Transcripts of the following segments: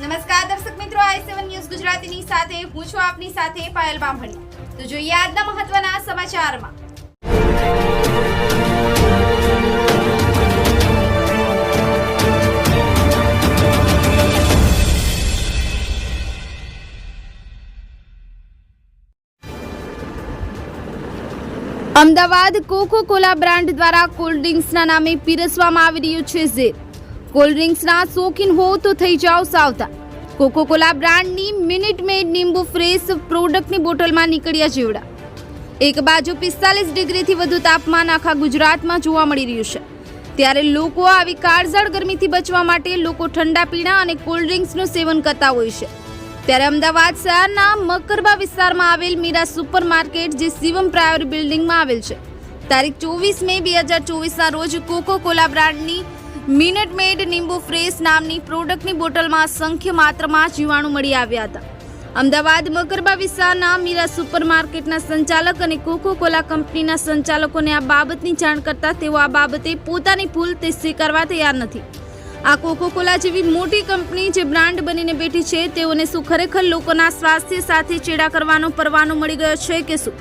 નમસ્કાર દર્શક મિત્રો, આઈ સેવન ન્યૂઝ ગુજરાતીની સાથે, હું છું આપની સાથે પાયલ બામણી. તો જોઈએ આજના મહત્વના સમાચારમાં. અમદાવાદ કોકો કોલા બ્રાન્ડ દ્વારા કોલ્ડ ડ્રિંક્સના નામે પીરસવામાં આવી રહ્યું છે ઝેર. કોલ્ડ ડ્રિંક્સના શોખીન હો તો થઈ જાઓ સાવધાન. કોકો કોલા બ્રાન્ડની મિનિટ મેડ લીંબુ ફ્રેશ પ્રોડક્ટની બોટલમાં નીકળ્યા જેવડા. એક બાજુ પિસ્તાલીસ ડિગ્રીથી વધુ તાપમાન આખા ગુજરાતમાં જોવા મળી રહ્યું છે. ત્યારે લોકો આવી કાળઝાળ ગરમીથી બચવા માટે લોકો ઠંડા પીણા અને કોલ્ડ ડ્રિંક્સનું સેવન કરતા હોય છે. ત્યારે અમદાવાદ શહેરના મકરબા વિસ્તારમાં આવેલ મીરા સુપર માર્કેટ જે શિવમ પ્રાયોર બિલ્ડિંગમાં આવેલ છે. તારીખ ચોવીસ મે બે હજાર ચોવીસના રોજ કોકો કોલા બ્રાન્ડની મિનિટ મેડ લીંબુ ફ્રેશ નામની પ્રોડક્ટની બોટલમાં અસંખ્ય માત્રામાં જીવાણુ મળી આવ્યા હતા. અમદાવાદ મકરબા વિસ્તારના મીરા સુપરમાર્કેટના સંચાલક અને કોકો કોલા કંપનીના સંચાલકોને આ બાબતની જાણ કરતા તેઓ આ બાબતે પોતાની ભૂલ તે સ્વીકારવા તૈયાર નથી. આ કોકો કોલા જેવી મોટી કંપની જે બ્રાન્ડ બનીને બેઠી છે, તેઓને શું ખરેખર લોકોના સ્વાસ્થ્ય સાથે ચેડા કરવાનો પરવાનો મળી ગયો છે કે શું?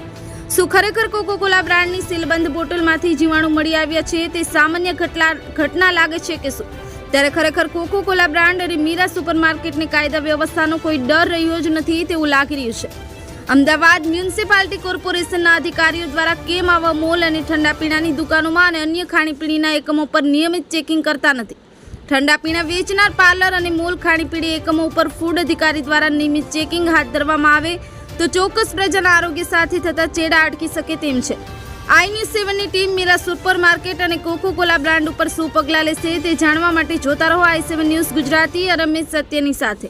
શું ખરેખર કોકો કોલા બ્રાન્ડની સીલબંધ બોટલમાંથી જીવાણુ મળી આવ્યા છે તે સામાન્ય ઘટના ઘટના લાગે છે કે શું? ત્યારે ખરેખર કોકો કોલા બ્રાન્ડ અને મીરા સુપરમાર્કેટની કાયદા વ્યવસ્થાનો કોઈ ડર રહ્યો જ નથી તેવું લાગી રહ્યું છે. અમદાવાદ મ્યુનિસિપાલિટી કોર્પોરેશનના અધિકારીઓ દ્વારા કેમ આવા મોલ અને ઠંડા પીણાની દુકાનોમાં અને અન્ય ખાણીપીણીના એકમો પર નિયમિત ચેકિંગ કરતા નથી? ઠંડા પીણા વેચનાર પાર્લર અને મોલ ખાણીપીણી એકમો ઉપર ફૂડ અધિકારી દ્વારા નિયમિત ચેકિંગ હાથ ધરવામાં આવે તો ચોક્કસ પ્રજાના આરોગ્ય સાથે થતા ચેડા અટકી શકે તેમ છે. આઈ ન્યૂઝ સેવનની ટીમ મીરા સુપર માર્કેટ અને કોકો કોલા બ્રાન્ડ ઉપર શું પગલાં લેશે તે જાણવા માટે જોતા રહો I seven News Gujarati Ramesh સત્યની સાથે.